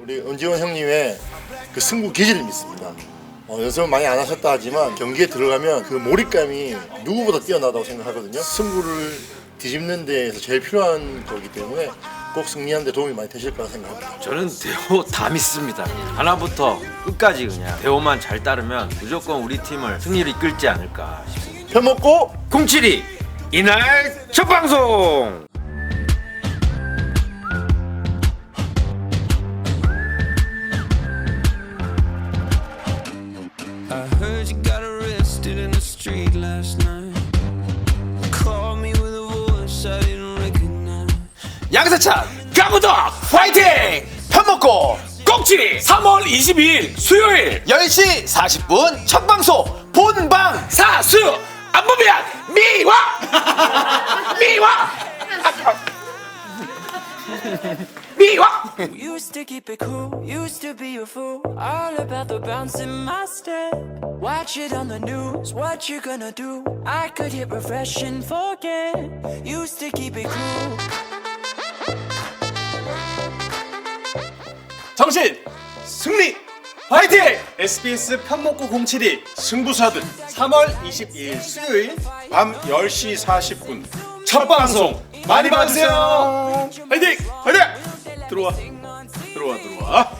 우리 은지원 형님의 그 승부 기질을 믿습니다. 어, 연습을 많이 안 하셨다 하지만 경기에 들어가면 그 몰입감이 누구보다 뛰어나다고 생각하거든요. 승부를 뒤집는 데에서 제일 필요한 거기 때문에 꼭 승리하는 데 도움이 많이 되실 거라 생각합니다. 저는 대호 다 믿습니다. 하나부터 끝까지 그냥 대호만 잘 따르면 무조건 우리 팀을 승리로 이끌지 않을까 싶습니다. 편 먹고 072 이날 첫 방송. 양세찬 가구덕 화이팅! 편 먹고 꼭지 3월 22일 수요일 10시 40분 첫 방송 본방 사수 안 보면 미화 미화 미화 Used to keep it cool, used to be a fool. All about the bounce in my step. Watch it on the news, what you gonna do? I could hit refresh and forget. Used to keep it cool. 정신 승리 화이팅! SBS 편먹고 072 승부사들 3월 22일 수요일 밤 10시 40분 첫 방송 많이 봐주세요 화이팅! 화이팅! 들어와 들어와 들어와